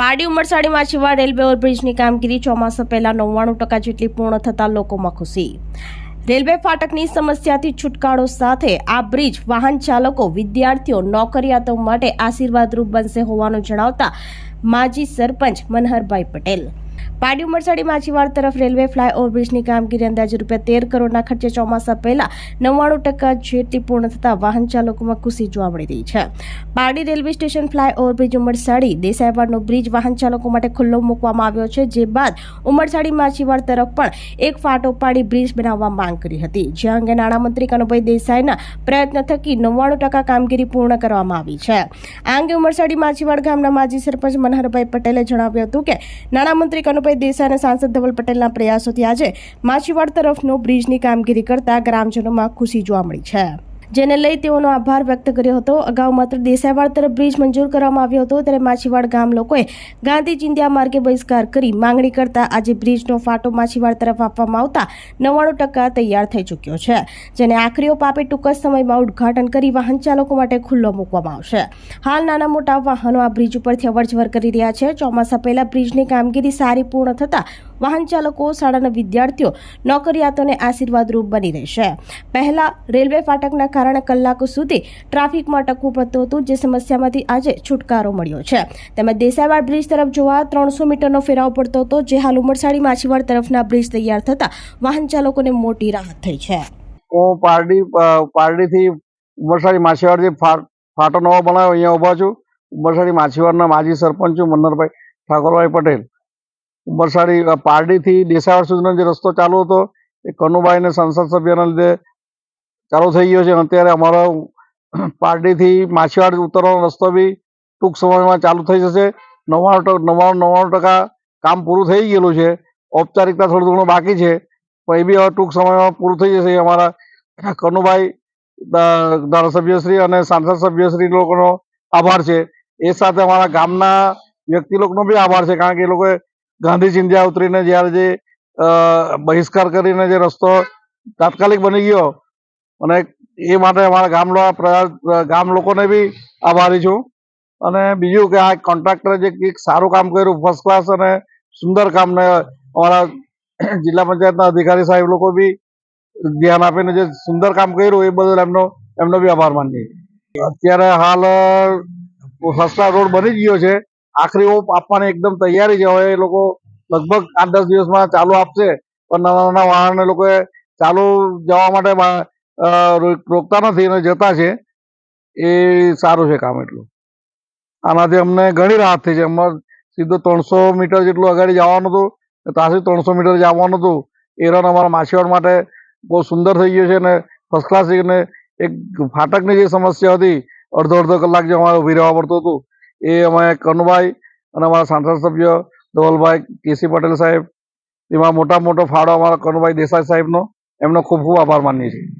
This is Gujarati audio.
પાડી ઉમરસાડી માછીવાડ રેલવે ઓવરબ્રિજની કામગીરી ચોમાસા પહેલા નવ્વાણું ટકા જેટલી પૂર્ણ થતાં લોકોમાં ખુશી રેલવે ફાટકની સમસ્યાથી છુટકારો સાથે આ બ્રિજ વાહન ચાલકો, વિદ્યાર્થીઓ, નોકરિયાતો માટે આશીર્વાદરૂપ બનશે હોવાનું જણાવતા માજી સરપંચ મનહરભાઈ પટેલ. પાડી ઉમરસાડી માછીવાડ તરફ રેલવે ફ્લાય ઓવરબ્રિજની કામગીરી અંદાજે રૂપિયા તેર કરોડના ખર્ચે ચોમાસા પહેલા નવ્વાણું ટકા જેટલી પૂર્ણ થતાં વાહન ચાલકોમાં ખુશી જોવા મળી રહી છે. Pardi railway station fly overbridge Umarsadi દેસાઈવાડનો bridge વાહન ચાલકો માટે ખુલ્લો મૂકવામાં આવ્યો છે. જે બાદ ઉમરસાડી માછીવાડ તરફ પણ એક ફાટો પાડી બ્રિજ બનાવવા માંગ કરી હતી. જે અંગે નાણામંત્રી કનુભાઈ દેસાઈના પ્રયત્ન થકી નવ્વાણું ટકા કામગીરી પૂર્ણ કરવામાં આવી છે. આ અંગે ઉમરસાડી માછીવાડ ગામના માજી સરપંચ મનહરભાઈ પટેલે જણાવ્યું હતું કે નાણામંત્રી કનુભાઈ દેસાઈ અને સાંસદ ધવલ પટેલના પ્રયાસોથી આજે માછીવાડ તરફનો બ્રિજની કામગીરી કરતા ગ્રામજનોમાં ખુશી જોવા મળી છે. જેને લઈ તેઓનો આભાર વ્યક્ત કર્યો હતો. અગાઉ માત્ર દેસાઈવાડ તરફ બ્રિજ મંજૂર કરવામાં આવ્યો હતો, ત્યારે માછીવાડ ગામ લોકોએ ગાંધી ચિંધ્યા માર્ગે બહિષ્કાર કરી માંગણી કરતા આજે બ્રિજનો ફાટો માછીવાડ તરફ આપવામાં આવતા નવ્વાણું ટકા તૈયાર થઈ ચૂક્યો છે, જેને આખરીઓ પાપે ટૂંક જ સમયમાં ઉદ્ઘાટન કરી વાહન ચાલકો માટે ખુલ્લો મૂકવામાં આવશે. હાલ નાના મોટા વાહનો આ બ્રિજ ઉપરથી અવરજવર કરી રહ્યા છે. ચોમાસા પહેલા બ્રિજની કામગીરી સારી પૂર્ણ થતા વાહન ચાલકો, શાળાના વિદ્યાર્થીઓ, નોકરિયાતોને આશીર્વાદરૂપ બની રહેશે. પહેલા રેલવે ફાટકના કારણે કલાકો સુધી ટ્રાફિકમાં ટકવું પડતું હતું, જે સમસ્યામાંથી આજે છુટકારો મળ્યો છે. તેમજ દેસાઈવાડ બ્રિજ તરફ જોવા ત્રણસો મીટરનો ફેરાવ પડતો હતો, જે હાલ ઉમરસાડી માછીવાડ તરફના બ્રિજ તૈયાર થતા વાહન ચાલકોને મોટી રાહત થઈ છે. હું પારડી પારડીથી ઉમરસાડી માછીવાડથી જે ફાટો નવો બનાવ્યો, અહીંયા ઊભા છું. ઉમરસાડી માછીવાડના માજી સરપંચ છું, મન્નરભાઈ ઠાકોરભાઈ પટેલ. ઉમરસાડી પારડીથી દેસાવાડ સુધીનો જે રસ્તો ચાલુ હતો, એ કનુભાઈ અને સંસદ સભ્યના લીધે ચાલુ થઈ ગયો છે. અત્યારે અમારો પારડીથી માછીવાડ ઉતરવાનો રસ્તો બી ટૂંક સમયમાં ચાલુ થઈ જશે. નવ્વાણું નવ્વાણું નવ્વાણું ટકા કામ પૂરું થઈ ગયેલું છે. ઔપચારિકતા થોડું ઘણું બાકી છે. પણ એ બી હવે ટૂંક સમયમાં પૂરું થઈ જશે. અમારા કનુભાઈ ધારાસભ્યશ્રી અને સાંસદ સભ્યશ્રી લોકોનો આભાર છે. એ સાથે અમારા ગામના વ્યક્તિ લોકોનો બી આભાર છે. કારણ કે એ લોકોએ ગાંધી ચિંધ્યા ઉતરીને જ્યારે જે બહિષ્કાર કરીને જે રસ્તો તાત્કાલિક બની ગયો અને એ માટે અમારા ગામડા ગામ લોકોને બી આભારી છું. અને બીજું કે આ કોન્ટ્રાક્ટરે જે એક સારું કામ કર્યું ફર્સ્ટ ક્લાસ અને સુંદર કામને અમારા જિલ્લા પંચાયતના અધિકારી સાહેબ લોકો બી ધ્યાન આપીને જે સુંદર કામ કર્યું, એ બદલ એમનો એમનો બી આભાર માનીએ અત્યારે હાલ સસ્તા રોડ બની ગયો છે. આખરી ઓપ આપવાની એકદમ તૈયારી છે. હવે એ લોકો લગભગ આઠ દસ દિવસમાં ચાલુ આપશે. પણ નાના નાના વાહન લોકોએ ચાલુ જવા માટે રોકતા નથી અને જતા છે. એ સારું છે કામ એટલું. આનાથી અમને ઘણી રાહત થઈ છે. અમારે સીધું ત્રણસો મીટર જેટલું આગળ જવાનું હતું ત્યાંથી ત્રણસો મીટર જવાનું હતું. એ રન અમારા માછીવાડ માટે બહુ સુંદર થઈ ગયું છે અને ફર્સ્ટ ક્લાસ અને એક ફાટકની જે સમસ્યા હતી, અડધો અડધો કલાક જે અમારે ઊભી રહેવા પડતું હતું. એ અમે કનુભાઈ અને અમારા સાંસદ સભ્ય ધવલભાઈ કેસી પટેલ સાહેબ, એમાં મોટા મોટો ફાળો અમારા કનુભાઈ દેસાઈ સાહેબનો. એમનો ખૂબ ખૂબ આભાર માનીએ છીએ.